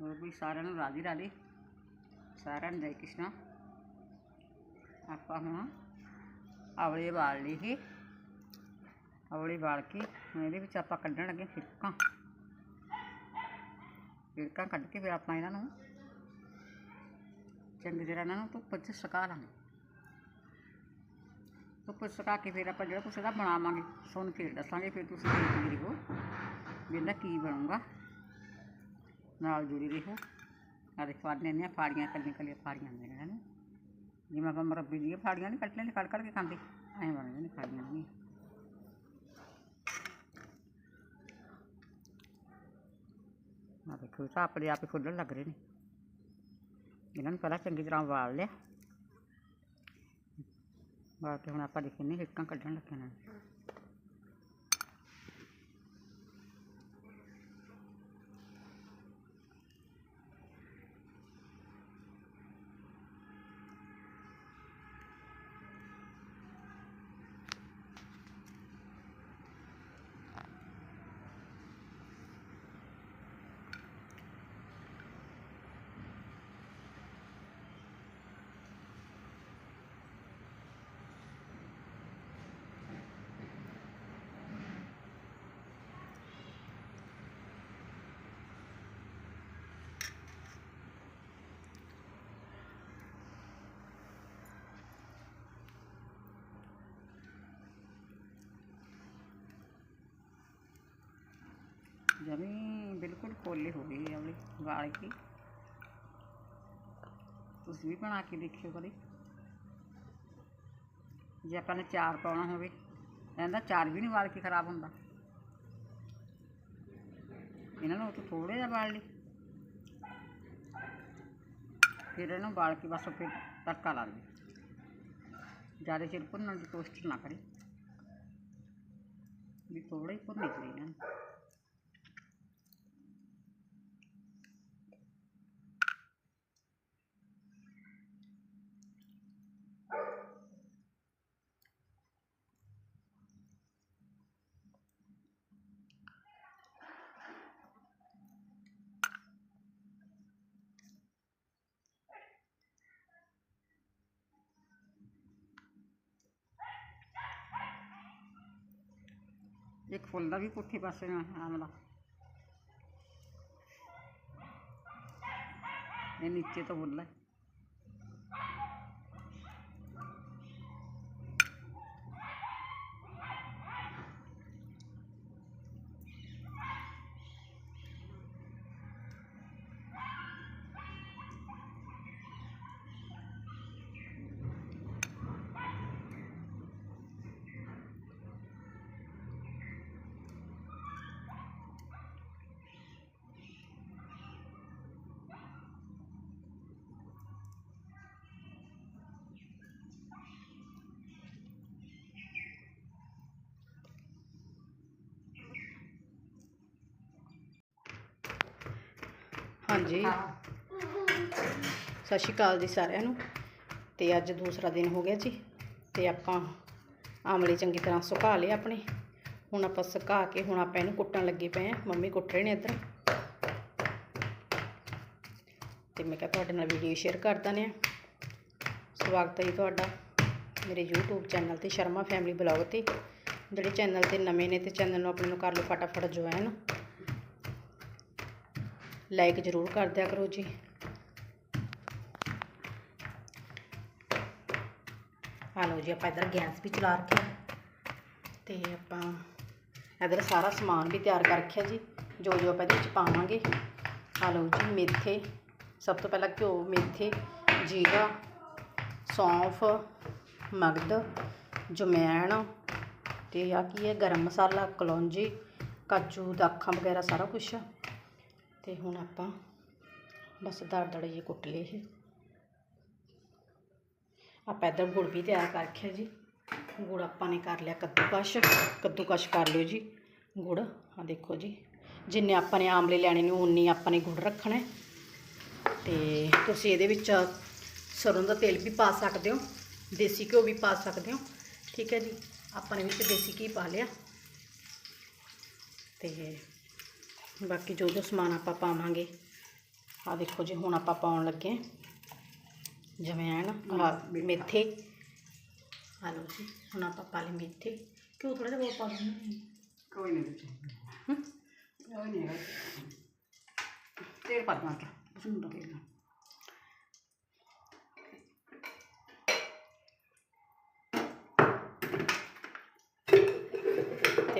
ਹੋਰ ਵੀ ਸਾਰਿਆਂ ਨੂੰ ਰਾਜੀ ਰਾਜੀ। ਸਾਰਿਆਂ ਨੂੰ ਜੈ ਕ੍ਰਿਸ਼ਨ। ਆਪਾਂ ਹੁਣ ਆਵਲੇ ਵਾਲ ਲਈ ਸੀ। ਆਵਲੇ ਵਾਲ ਕੇ, ਹੁਣ ਇਹਦੇ ਵਿੱਚ ਆਪਾਂ ਕੱਢਣ ਲੱਗੇ ਫਿਰਕਾਂ। ਫਿਰਕਾਂ ਕੱਢ ਕੇ ਫਿਰ ਆਪਾਂ ਇਹਨਾਂ ਨੂੰ ਚੰਗੀ ਤਰ੍ਹਾਂ ਇਹਨਾਂ ਨੂੰ ਧੁੱਪ 'ਚ ਸੁਕਾ ਲਾਂਗੇ। ਧੁੱਪ 'ਚ ਸੁਕਾ ਕੇ ਫਿਰ ਆਪਾਂ ਜਿਹੜਾ ਕੁਛ ਇਹਦਾ ਬਣਾਵਾਂਗੇ, ਤੁਹਾਨੂੰ ਫਿਰ ਦੱਸਾਂਗੇ ਫਿਰ ਤੁਸੀਂ ਦੇਖਦੇ ਰਹੋ ਵੀ ਇਹਦਾ ਕੀ ਬਣੂਗਾ। ਨਾਲ ਜੁੜੀ ਰਹੋ। ਆ ਦੇਖੋ, ਆਹ ਨੇ ਫਾੜੀਆਂ ਕੱਲੀਆਂ ਕੱਲੀਆਂ ਫਾੜੀਆਂ ਨੇ ਜਿਵੇਂ ਆਪਾਂ ਮਰਬੀ ਦੀਆਂ ਫਾੜੀਆਂ ਨਹੀਂ ਕੱਟ ਲੈਂਦੇ ਕੱਢ ਕੱਢ ਕੇ ਖਾਂਦੇ। ਐਂ ਬਣਦੀਆਂ ਨੇ ਫਾੜੀਆਂ ਨਹੀਂ ਆ ਦੇਖੋ ਤਾਂ ਆਪਣੇ ਆਪ ਹੀ ਫੁੱਲਣ ਲੱਗ ਰਹੇ ਨੇ। ਇਹਨਾਂ ਨੂੰ ਪਹਿਲਾਂ ਚੰਗੀ ਤਰ੍ਹਾਂ ਵਾਲ ਲਿਆ। ਵਾਲ ਕੇ ਹੁਣ ਆਪਾਂ ਦੇਖਦੇ ਹਿੱਕਾਂ ਕੱਢਣ ਲੱਗੇ ਨੇ। ਜਮੀ ਬਿਲਕੁਲ ਕੋਲੇ ਹੋ ਗਈ ਇਹ ਵਾਲੀ ਵਾਲ ਕੀ। ਤੁਸੀਂ ਵੀ ਬਣਾ ਕੇ ਦੇਖਿਓ ਕਦੇ। ਜੇ ਆਪਾਂ ਨੇ ਚਾਰ ਪਾਉਣਾ ਹੋਵੇ ਇਹਦਾ ਚਾਰ ਵੀ ਨਹੀਂ ਵਾਲ ਕੇ ਖਰਾਬ ਹੁੰਦਾ। ਇਹਨਾਂ ਨੂੰ ਉੱਥੇ ਥੋੜੇ ਜਿਹਾ ਵਾਲ ਲਈ ਫਿਰ ਇਹਨੂੰ ਵਾਲ ਕੇ ਬਸ ਫਿਰ ਤੜਕਾ ਲਾ ਦੇ ਜ਼ਿਆਦਾ ਚਿਰ ਭੁੰਨਣ ਦੀ ਕੋਸ਼ਿਸ਼ ਨਾ ਕਰੀ ਵੀ ਥੋੜਾ ਹੀ ਭੁੰਨੇ ਚਾਹੀਦੇ ਇਹਨਾਂ ਇੱਕ ਫੁੱਲ ਦਾ ਵੀ ਪੁੱਠੇ ਪਾਸੇ ਨਾਲ ਆਮਲਾ ਇਹ ਨੀਚੇ ਤੋਂ ਫੁੱਲ ਹਾਂਜੀ। ਸਤਿ ਸ਼੍ਰੀ ਅਕਾਲ ਜੀ ਸਾਰਿਆਂ ਨੂੰ। ਤੇ ਅੱਜ ਦੂਸਰਾ ਦਿਨ ਹੋ ਗਿਆ ਜੀ। ਤੇ ਆਪਾਂ ਆਮਲੇ ਚੰਗੀ ਤਰ੍ਹਾਂ ਸੁਕਾ ਲਏ ਆਪਣੇ। ਹੁਣ ਆਪਾਂ ਸੁਕਾ ਕੇ ਹੁਣ ਆਪਾਂ ਇਹਨੂੰ ਕੁੱਟਣ ਲੱਗੇ ਪਏ ਆ ਮੰਮੀ ਕੁੱਟ ਰਹੇ ਨੇ ਇੱਧਰ। ਤੇ ਮੈਂ ਕਿਹਾ ਤੁਹਾਡੇ ਨਾਲ ਵੀਡੀਓ ਸ਼ੇਅਰ ਕਰ ਦਨੇ ਆ ਸਵਾਗਤ ਹੈ ਜੀ ਤੁਹਾਡਾ ਮੇਰੇ YouTube ਚੈਨਲ ਤੇ ਸ਼ਰਮਾ ਫੈਮਿਲੀ ਬਲੌਗ ਤੇ। ਜਿਹੜੇ ਚੈਨਲ ਤੇ ਨਵੇਂ ਨੇ ਤੇ ਚੈਨਲ ਨੂੰ ਆਪਣੇ ਨੂੰ ਕਰ ਲਓ ਫਟਾਫਟ ਜੁਆਇਨ ਲਾਈਕ ਜ਼ਰੂਰ ਕਰ ਦਿਆ ਕਰੋ ਜੀ ਆ ਲਓ ਜੀ ਆਪਾਂ ਇਧਰ ਗੈਸ ਵੀ ਚਲਾ ਰੱਖਿਆ ਤੇ ਆਪਾਂ ਇਧਰ ਸਾਰਾ ਸਮਾਨ ਵੀ ਤਿਆਰ ਕਰ ਰੱਖਿਆ ਜੀ ਜੋ ਜੋ ਆਪਾਂ ਇਹਦੇ ਵਿੱਚ ਪਾਵਾਂਗੇ ਆ ਲਓ ਜੀ ਮੇਥੇ ਸਭ ਤੋਂ ਪਹਿਲਾਂ ਘਿਓ ਮੇਥੇ ਜੀਰਾ ਸੌਂਫ ਮਗਧ ਜਮੈਣ ਤੇ ਆ ਕੀ ਹੈ ਗਰਮ ਮਸਾਲਾ ਕਲੌਂਜੀ ਕਾਜੂ ਦਾਖਾਂ ਵਗੈਰਾ ਸਾਰਾ ਕੁਝ ਅਤੇ ਹੁਣ ਆਪਾਂ ਬਸ ਦਰ ਦੜ ਜੇ ਕੁੱਟ ਲਏ ਇਹ। ਆਪਾਂ ਇੱਧਰ ਗੁੜ ਵੀ ਤਿਆਰ ਕਰ ਰੱਖਿਆ ਜੀ। ਗੁੜ ਆਪਾਂ ਨੇ ਕਰ ਲਿਆ ਕੱਦੂਕਸ਼। ਕੱਦੂਕਸ਼ ਕਰ ਲਿਓ ਜੀ ਗੁੜ। ਆ ਦੇਖੋ ਜੀ, ਜਿੰਨੇ ਆਪਾਂ ਨੇ ਆਮਲੇ ਲੈਣੇ ਨੇ ਉਨੀ ਆਪਾਂ ਨੇ ਗੁੜ ਰੱਖਣਾ ਹੈ। ਤੇ ਤੁਸੀਂ ਇਹਦੇ ਵਿੱਚ ਸਰੋਂ ਦਾ ਤੇਲ ਵੀ ਪਾ ਸਕਦੇ ਹੋ, ਦੇਸੀ ਘਿਓ ਵੀ ਪਾ ਸਕਦੇ ਹੋ, ਠੀਕ ਹੈ ਜੀ। ਆਪਾਂ ਨੇ ਵਿੱਚ ਦੇਸੀ ਘੀ ਪਾ ਲਿਆ। ਤੇ ਬਾਕੀ ਜੋ ਜੋ ਸਮਾਨ ਆਪਾਂ ਪਾਵਾਂਗੇ। ਆ ਦੇਖੋ ਜੀ ਹੁਣ ਆਪਾਂ ਪਾਉਣ ਲੱਗੇ ਜਮੈਣ ਆਹ ਮੇਥੇ। ਆ ਲਓ ਜੀ ਹੁਣ ਆਪਾਂ ਪਾ ਲਏ ਮੇਥੇ। ਕਿਉਂ ਥੋੜਾ ਜਿਹਾ ਬਹੁਤ ਪਾ ਦਿੰਦੇ ਕੋਈ ਨਹੀਂ ਹਾਂ? ਕੋਈ ਨਹੀਂ ਤੇਲ ਪਾ ਦਵਾਂ ਉਸ ਨੂੰ ਤੇਲ।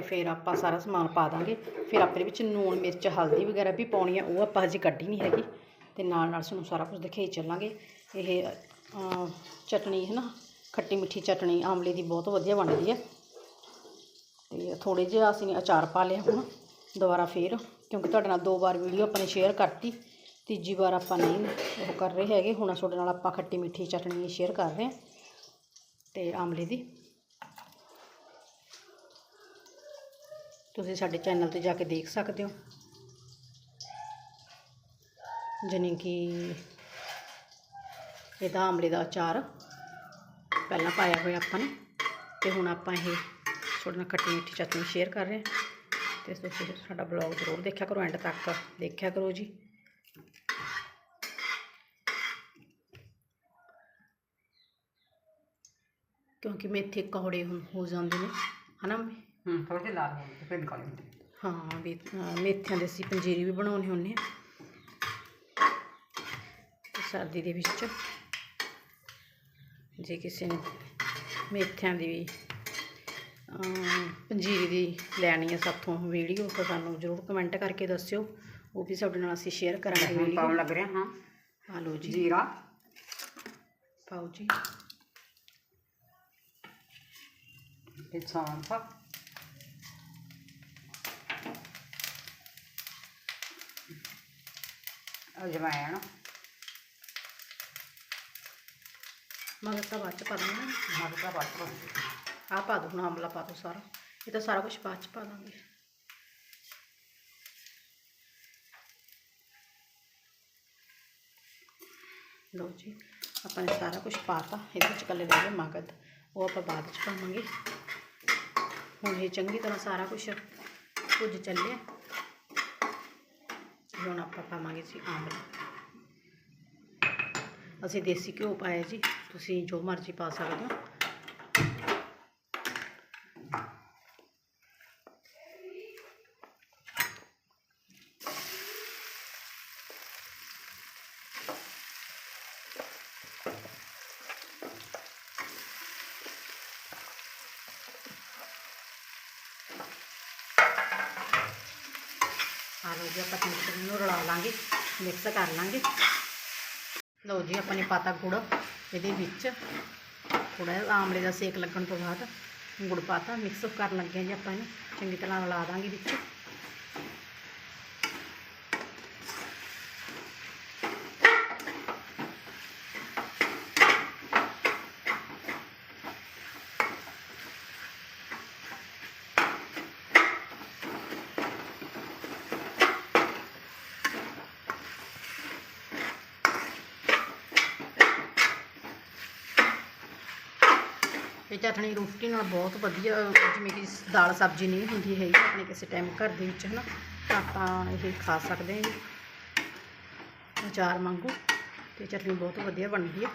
ਤੇ ਫਿਰ ਆਪਾਂ ਸਾਰਾ ਸਮਾਨ ਪਾ ਦਾਂਗੇ। ਫਿਰ ਆਪਣੇ ਵਿੱਚ ਲੂਣ ਮਿਰਚ, ਹਲਦੀ ਵਗੈਰਾ ਵੀ ਪਾਉਣੀ ਆ, ਉਹ ਆਪਾਂ ਹਜੇ ਕੱਢੀ ਨਹੀਂ ਹੈਗੀ। ਤੇ ਨਾਲ ਨਾਲ ਸਾਨੂੰ ਸਾਰਾ ਕੁਝ ਦਿਖਾਈ ਚੱਲਾਂਗੇ। ਇਹ ਚਟਣੀ ਹੈ ਨਾ, ਖੱਟੀ ਮਿੱਠੀ ਚਟਣੀ ਆਮਲੇ ਦੀ ਬਹੁਤ ਵਧੀਆ ਬਣਦੀ ਹੈ। ਤੇ ਥੋੜੇ ਜਿਹਾ ਅਸੀਂ ਅਚਾਰ ਪਾ ਲਿਆ ਹੁਣ, ਦੁਬਾਰਾ ਫੇਰ, ਕਿਉਂਕਿ ਤੁਹਾਡੇ ਨਾਲ ਦੋ ਵਾਰ ਵੀਡੀਓ ਆਪਾਂ ਨੇ ਸ਼ੇਅਰ ਕਰਤੀ। ਤੀਜੀ ਵਾਰ ਆਪਾਂ ਨਹੀਂ ਉਹ ਕਰ ਰਹੇ ਹੈਗੇ। ਹੁਣ ਤੁਹਾਡੇ ਨਾਲ ਆਪਾਂ ਖੱਟੀ ਮਿੱਠੀ ਚਟਣੀ ਸ਼ੇਅਰ ਕਰ ਰਹੇ ਹਾਂ। ਤੇ ਆਮਲੇ ਦੀ। ਤੁਸੀਂ ਸਾਡੇ ਚੈਨਲ ਤੇ ਜਾ ਕੇ ਦੇਖ ਸਕਦੇ ਹੋ। ਜਾਣੀ ਕਿ ਇਹਦਾ ਆਮਲੇ ਦਾ ਅਚਾਰ ਪਹਿਲਾਂ ਪਾਇਆ ਹੋਇਆ ਆਪਾਂ ਨੇ ਤੇ ਹੁਣ ਆਪਾਂ ਇਹ ਤੁਹਾਡੇ ਨਾਲ ਖੱਟੀ ਮਿੱਠੀ ਚਟਨੀ ਸ਼ੇਅਰ ਕਰ ਰਹੇ ਹਾਂ। ਤੇ ਤੁਸੀਂ ਸਾਡਾ ਬਲੌਗ ਜ਼ਰੂਰ ਦੇਖਿਆ ਕਰੋ ਐਂਡ ਤੱਕ ਦੇਖਿਆ ਕਰੋ ਜੀ। ਕਿਉਂਕਿ ਮੇਥੇ ਕੌੜੇ ਹੋ ਹੋ ਜਾਂਦੇ ਨੇ, ਹਨਾ? ਮੰਮੀ? ਹੂੰ ਥੋੜੇ ਜਿਹੇ ਲਾਲ ਹੋ ਗਏ ਫਿਰ ਨਿਕਾਲ ਲੈਂਦੇ ਹਾਂ। ਵੀ ਮੇਥਿਆਂ ਦੇ ਅਸੀਂ ਪੰਜੀਰੀ ਵੀ ਬਣਾਉਣੇ ਹੁੰਦੇ ਆ ਤੇ ਸਰਦੀ ਦੇ ਵਿੱਚ ਜੇ ਕਿਸੇ ਨੇ ਮੇਥਿਆਂ ਦੀ ਵੀ ਪੰਜੀਰੀ ਦੀ ਲੈਣੀ ਹੈ ਸਾਥੋਂ ਵੀਡੀਓ ਤਾਂ ਸਾਨੂੰ ਜ਼ਰੂਰ ਕਮੈਂਟ ਕਰਕੇ ਦੱਸਿਓ। ਉਹ ਵੀ ਸਾਡੇ ਨਾਲ ਅਸੀਂ ਸ਼ੇਅਰ ਕਰਾਂਗੇ ਪਾਉਣ ਲੱਗ ਰਿਹਾ ਹਾਂ ਆ ਲਓ ਜੀ। ਜੀਰਾ। ਪਾਓ ਜੀ। ਤੇ ਸੌਂਫ ਅਜਵਾਇਣ ਮਗਰ ਤਾਂ ਬਾਅਦ ਚ ਪਾ ਦਾਂਗੇ ਨਾ ਮਰਦਾ ਬੱਟ ਆਹ ਪਾ ਦੋ ਹੁਣ ਆਮਲਾ ਪਾ ਦੋ ਸਾਰਾ ਇਹ ਤਾਂ ਸਾਰਾ ਕੁਝ ਬਾਅਦ ਚ ਪਾ ਦਾਂਗੇ ਲਓ ਜੀ ਆਪਾਂ ਨੇ ਸਾਰਾ ਕੁਝ ਪਾਤਾ ਇਹਦੇ ਵਿੱਚ ਕੱਲੇ ਰਹਿ ਗਏ ਮਗਦ ਉਹ ਆਪਾਂ ਬਾਅਦ ਚ ਪਾਵਾਂਗੇ ਹੁਣ ਇਹ ਚੰਗੀ ਤਰ੍ਹਾਂ ਸਾਰਾ ਹੁਣ ਆਪਾਂ ਪਾਵਾਂਗੇ ਜੀ ਆਮਲਾ। ਅਸੀਂ ਦੇਸੀ ਘਿਓ ਪਾਇਆ ਜੀ, ਤੁਸੀਂ ਜੋ ਮਰਜ਼ੀ ਪਾ ਸਕਦੇ ਹੋ ਆਲੂ ਜੀ ਆਪਾਂ ਚੰਗੀ ਤਰ੍ਹਾਂ ਨੂੰ ਰਲਾ ਲਾਂਗੇ ਮਿਕਸ ਕਰ ਲਾਂਗੇ। ਲਓ ਜੀ, ਆਪਾਂ ਨੇ ਪਾਤਾ ਗੁੜ। ਇਹਦੇ ਵਿੱਚ ਥੋੜਾ ਜਿਹਾ ਆਮਲੇ ਦਾ ਸੇਕ ਲੱਗਣ ਤੋਂ ਬਾਅਦ ਗੁੜ ਪਾਤਾ। ਮਿਕਸ ਕਰਨ ਲੱਗੇ ਜੀ ਆਪਾਂ ਇਹਨੂੰ। ਚੰਗੀ ਤਰ੍ਹਾਂ ਰਲਾ ਦਾਂਗੇ ਵਿੱਚ। ਚਟਣੀ ਰੋਟੀ ਨਾਲ ਬਹੁਤ ਵਧੀਆ ਜਿਵੇਂ ਕਿ ਦਾਲ ਸਬਜ਼ੀ ਨਹੀਂ ਹੁੰਦੀ ਹੈਗੀ ਆਪਣੇ ਕਿਸੇ ਟਾਈਮ ਘਰ ਦੇ ਵਿੱਚ ਹਨਾ? ਤਾਂ ਆਪਾਂ ਇਹ ਖਾ ਸਕਦੇ ਹਾਂ ਅਚਾਰ ਵਾਂਗੂ ਤੇ ਚਟਣੀ ਬਹੁਤ ਵਧੀਆ ਬਣਦੀ ਹੈ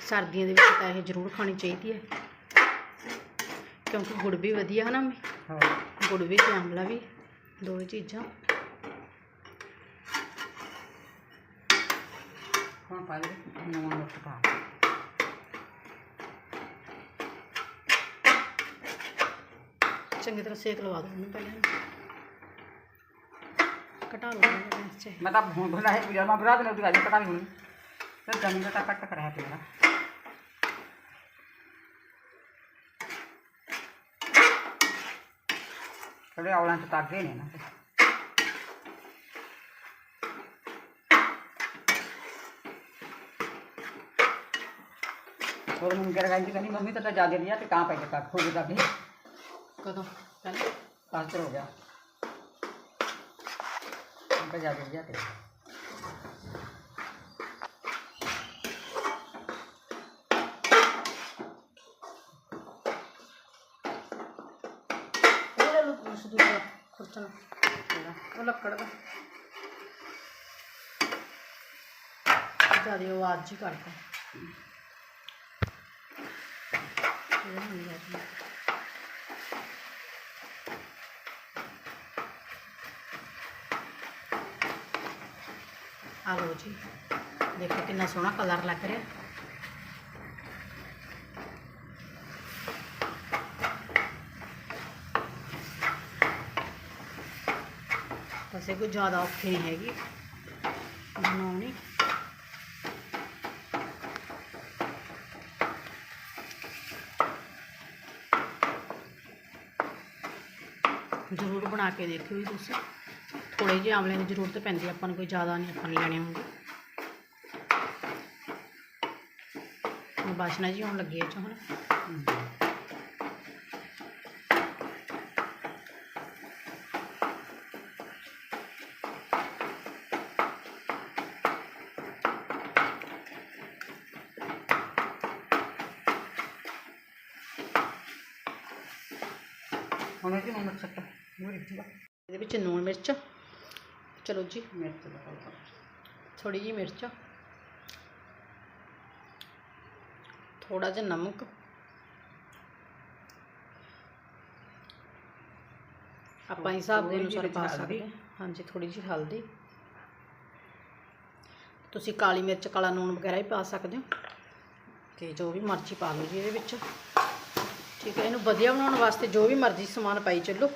ਸਰਦੀਆਂ ਦੇ ਵਿੱਚ ਤਾਂ ਇਹ ਜ਼ਰੂਰ ਖਾਣੀ ਚਾਹੀਦੀ ਹੈ ਕਿਉਂਕਿ ਗੁੜ ਵੀ ਵਧੀਆ ਹੈ ਨਾ ਮੰਮੀ? ਹਾਂ। ਗੁੜ ਵੀ ਤੇ ਆਮਲਾ ਵੀ ਦੋਵੇਂ ਚੀਜ਼ਾਂ। ਹੁਣ ਪਾ ਦੇ ਨਵਾਂ ਮਿਰਚ ਪਾ ਚੰਗੀ ਤਰ੍ਹਾਂ ਸੇਕ ਲਵਾ ਦੋ ਇਹਨੂੰ ਪਹਿਲਾਂ ਘਟਾ ਲਓ ਗੈਸ 'ਚ ਮੈਂ ਤਾਂ ਹੁਣ ਬਣਾ ਹੈ ਪੂਜਾ ਮੈਂ ਬਣਾ ਦੇ ਉਹਦੀ ਗੱਲ ਪਤਾ ਨਹੀਂ ਹੁਣ ਤੇ ਜਮੀਨ ਦਾ ਕੱਟ ਕਰਿਆ ਤੇਰਾ ਥੋੜੇ ਔਲਾਂ ਚ ਤਾਗੇ ਨੇ ਨਾ ਹੋਰ ਮੈਂ ਕਿਹਾ ਕਹਿੰਦੀ ਕਹਿੰਦੀ ਮੰਮੀ ਤਾਂ ਜ਼ਿਆਦਾ ਨਹੀਂ ਆ ਤੇ ਕਾਂ ਪੈ ਕੇ ਕੱਟ ਹੋ ਗਿਆ ਤਾਂ ਕਦੋਂ ਪਹਿਲਾਂ ਕਾਸਰ ਹੋ ਗਿਆ ਤਾਂ ਜ਼ਿਆਦਾ ਨਹੀਂ ਆ ਤੇ ਉਹਦੇ ਨੂੰ ਉਸ ਦੂਜਾ ਖੁਰਚਣਾ ਜਿਹੜਾ ਉਹ ਲੱਕੜ ਦਾ ਜ਼ਿਆਦਾ ਆਵਾਜ਼ ਹੀ ਕਰਦਾ ਇਹ ਨਹੀਂ ਜਾਂਦੀ ਆ ਲਓ ਜੀ। ਦੇਖੋ ਕਿੰਨਾ ਸੋਹਣਾ ਕਲਰ ਲੱਗ ਰਿਹਾ। ਵੈਸੇ ਕੋਈ ਜ਼ਿਆਦਾ ਔਖੀ ਨਹੀਂ ਹੈਗੀ। ਬਣਾਉਣੀ। ਜ਼ਰੂਰ ਬਣਾ ਕੇ ਦੇਖਿਓ ਜੀ ਤੁਸੀਂ। ਥੋੜੇ ਜਿਹੇ ਆਮਲੇ ਦੀ ਜ਼ਰੂਰਤ ਪੈਂਦੀ ਆਪਾਂ ਨੂੰ ਕੋਈ ਜ਼ਿਆਦਾ ਨਹੀਂ ਆਪਾਂ ਨੇ ਲੈਣੇ ਹੁੰਦੇ ਹੁਣ ਬਾਸ਼ਨਾ ਜੀ ਆਉਣ ਲੱਗੀ ਹੈ ਚ ਹੁਣ। ਹੁਣ ਇਹ ਨੂੰ ਮਿਰਚ ਮਿਰਚ ਦਾ ਇਹਦੇ ਵਿੱਚ ਲੂਣ ਮਿਰਚ। ਚਲੋ ਜੀ ਮਿਰਚ ਦਾ ਥੋੜੀ ਜਿਹੀ ਮਿਰਚ। ਥੋੜਾ ਜਿਹਾ ਨਮਕ। ਆਪਾਂ ਹਿਸਾਬ ਦੇ ਅਨੁਸਾਰ ਪਾ ਸਕਦੇ ਹਾਂਜੀ ਥੋੜੀ ਜਿਹੀ ਹਲਦੀ। ਤੁਸੀਂ ਕਾਲੀ ਮਿਰਚ ਕਾਲਾ ਲੂਣ ਵਗੈਰਾ ਵੀ ਪਾ ਸਕਦੇ ਹੋ। ਤੇ ਜੋ ਵੀ ਮਰਜ਼ੀ ਪਾ ਲਓ ਜੀ ਇਹਦੇ ਵਿੱਚ। ਠੀਕ ਹੈ ਇਹਨੂੰ ਵਧੀਆ ਬਣਾਉਣ ਵਾਸਤੇ ਜੋ ਵੀ ਮਰਜ਼ੀ ਸਮਾਨ ਪਾਈ ਚੱਲੋ।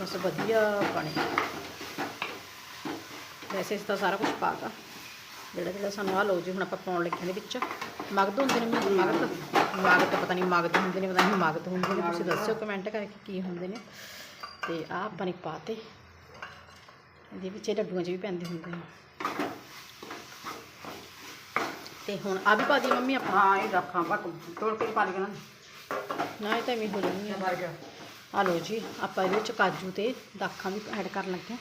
ਬਸ ਵਧੀਆ ਬਣੇ ਵੈਸੇ ਇਸ ਤਾਂ ਸਾਰਾ ਕੁਝ ਪਾਤਾ ਜਿਹੜਾ ਜਿਹੜਾ ਸਾਨੂੰ ਆ ਲਓ ਜੀ ਹੁਣ ਆਪਾਂ ਪਾਉਣ ਲੱਗੇ ਹਾਂ ਇਹਦੇ ਵਿੱਚ। ਮਗਧ ਹੁੰਦੇ ਨੇ ਮੈਨੂੰ ਮਗਧ ਮਗਧ ਪਤਾ ਨਹੀਂ ਮਗਧ ਹੁੰਦੇ ਨੇ ਪਤਾ ਨਹੀਂ ਮਗਧ ਹੁੰਦੇ ਨੇ। ਤੁਸੀਂ ਦੱਸਿਓ ਕਮੈਂਟ ਕਰਕੇ ਕੀ ਹੁੰਦੇ ਨੇ। ਤੇ ਆ ਆਪਾਂ ਨੇ ਪਾਤੇ ਇਹਦੇ ਵਿੱਚ ਇਹ ਡੱਬੂਆਂ 'ਚ ਵੀ ਪੈਂਦੇ ਹੁੰਦੇ ਨੇ। ਤੇ ਹੁਣ ਆ ਵੀ ਪਾ ਦੀ ਮੰਮੀ ਆਪਾਂ? ਹਾਂ ਇਹ ਰੱਖਾਂ ਬਕ ਤੋੜ ਕੇ ਪਾ ਲਿਆ ਨਾ। ਨਾ ਇਹ ਤਾਂ ਐਵੇਂ ਹੋ ਜਾਣੀ ਆ। ਮਰ ਗਿਆ। ਆ ਲਓ ਜੀ, ਆਪਾਂ ਇਹਦੇ ਵਿੱਚ ਕਾਜੂ ਤੇ ਦਾਖਾਂ ਵੀ ਐਡ ਕਰਨ ਲੱਗੇ ਹਾਂ।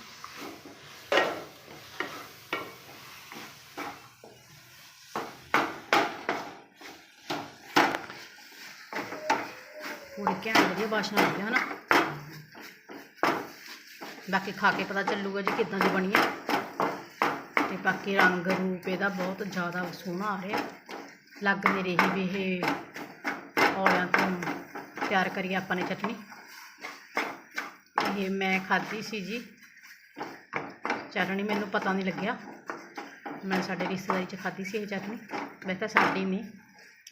ਪੂਰੀ ਘੈਂਟ ਵਧੀਆ ਬਾਸ਼ਨਾ ਲੱਗ ਗਿਆ ਹਨਾ? ਬਾਕੀ ਖਾ ਕੇ ਪਤਾ ਚੱਲੂਗਾ ਜੀ ਕਿੱਦਾਂ ਦੀ ਬਣੀ ਹੈ ਤੇ ਬਾਕੀ ਰੰਗ ਰੂਪ ਇਹਦਾ ਬਹੁਤ ਜ਼ਿਆਦਾ ਸੋਹਣਾ ਆ ਰਿਹਾ। ਲੱਗ ਨਹੀਂ ਰਹੀ ਵੀ ਇਹ ਔਲਿਆਂ ਤੋਂ ਤਿਆਰ ਕਰੀ ਆਪਾਂ ਨੇ ਚਟਨੀ। ਇਹ ਮੈਂ ਖਾਧੀ ਸੀ ਜੀ। ਚਟਨੀ ਮੈਨੂੰ ਪਤਾ ਨਹੀਂ ਲੱਗਿਆ। ਮੈਂ ਸਾਡੇ ਰਿਸ਼ਤੇਦਾਰੀ 'ਚ ਖਾਧੀ ਸੀ ਇਹ ਚਟਨੀ। ਵੈਸੇ ਤਾਂ ਸਾਡੀ ਨਹੀਂ।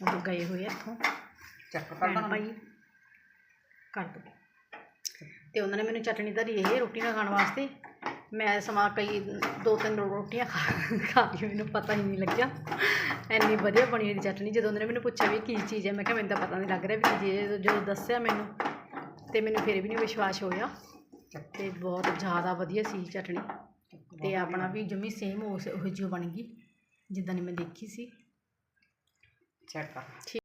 ਉਹ ਗਏ ਹੋਏ ਇੱਥੋਂ। ਚੱਕ ਕਰ ਭੈਣ ਭਾਈ ਕਰ ਦੋ। ਤੇ ਉਹਨਾਂ ਨੇ ਮੈਨੂੰ ਚਟਨੀ ਧਰੀ ਇਹ ਰੋਟੀ ਨਾਲ ਖਾਣ ਵਾਸਤੇ। ਮੈਂ ਸਮਾਂ ਕਈ ਦੋ ਤਿੰਨ ਰੋਟੀਆਂ ਖਾ ਖਾ ਲਈ ਮੈਨੂੰ ਪਤਾ ਹੀ ਨਹੀਂ ਲੱਗਿਆ। ਇੰਨੀ ਵਧੀਆ ਬਣੀ ਹੋਈ ਚਟਨੀ। ਜਦੋਂ ਉਹਨਾਂ ਨੇ ਮੈਨੂੰ ਪੁੱਛਿਆ ਵੀ ਕੀ ਚੀਜ਼ ਹੈ ਮੈਂ ਕਿਹਾ ਮੈਨੂੰ ਤਾਂ ਪਤਾ ਨਹੀਂ ਲੱਗ ਰਿਹਾ ਵੀ ਕੀ ਚੀਜ਼ ਹੈ। ਜਦੋਂ ਦੱਸਿਆ ਮੈਨੂੰ ਤੇ ਮੈਨੂੰ ਫਿਰ ਵੀ ਨਹੀਂ ਵਿਸ਼ਵਾਸ ਹੋਇਆ। ਤੇ ਬਹੁਤ ਜ਼ਿਆਦਾ ਵਧੀਆ ਸੀ ਚਟਨੀ ਤੇ ਆਪਣਾ ਵੀ ਜਮੀ ਸੇਮ ਉਸ ਉਹ ਜਿਹੀ ਬਣ ਗਈ ਜਿੱਦਾਂ ਦੀ ਮੈਂ ਦੇਖੀ ਸੀ। ਚੈੱਕ ਕਰ